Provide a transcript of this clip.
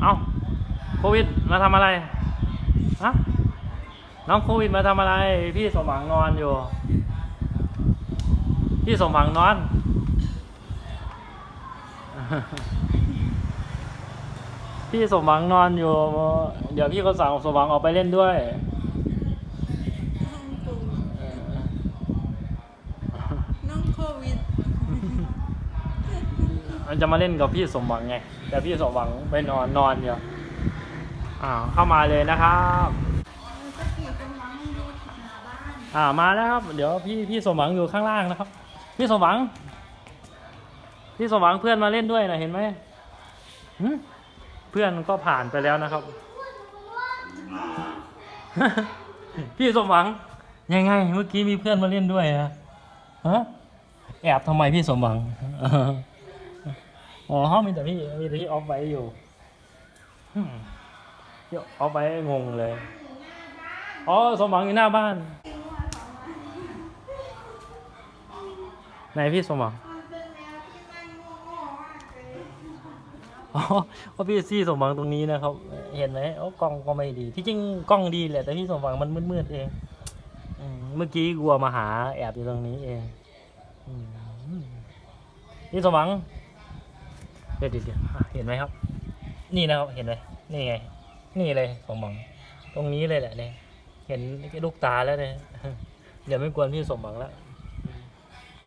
เอ้าโควิดมาทำอะไรฮะน้องโควิดมาทำอะไร พี่สมหวังนอนอยู่ พี่สมหวังนอน พี่สมหวังนอนอยู่ เดี๋ยวพี่ก็สั่งสมหวังออกไปเล่นด้วยน้องโควิด มันจะมาเล่นกับพี่สมหวังไง แต่พี่สมหวังไปนอนนอนอยู่อ้าวเข้ามาเลยนะครับอ้าบ้านอ่ามาแล้วครับ เดี๋ยวพี่พี่สมหวังอยู่ข้างล่างนะครับ พี่สมหวัง พี่สมหวังเพื่อนมาเล่นด้วยนะเห็นไหมเพื่อนก็ผ่านไปแล้วนะครับ พี่สมหวังยังไง เมื่อกี้มีเพื่อนมาเล่นด้วยนะฮะแอบทำไมพี่สมหวัง อ๋อห้องมีแต่พี่มีแต่พี่ออฟไว้อยู่อืมพี่ออฟไว้งงเลย อ๋อสมหวังอยู่หน้าบ้าน ไหนพี่สมหวังเป็นแมวที่มันโง่ๆมากเลยอ๋อพี่ซี่สมหวังตรงนี้นะครับ เห็นไหมโอ้กล้องก็ไม่ดี ที่จริงกล้องดีแหละแต่พี่สมหวังมันมืดๆเองเมื่อกี้กลัวมาหาแอบอยู่ตรงนี้เองพี่สมหวัง เดี๋ยวเดี๋ยวเห็นไหมครับ นี่นะครับเห็นไหมนี่ไง นี่เลยสมหวัง ตรงนี้เลยแหละเนี่ยเห็นลูกตาแล้วเนี่ยเดี๋ยวไม่กวนพี่สมหวังแล้ว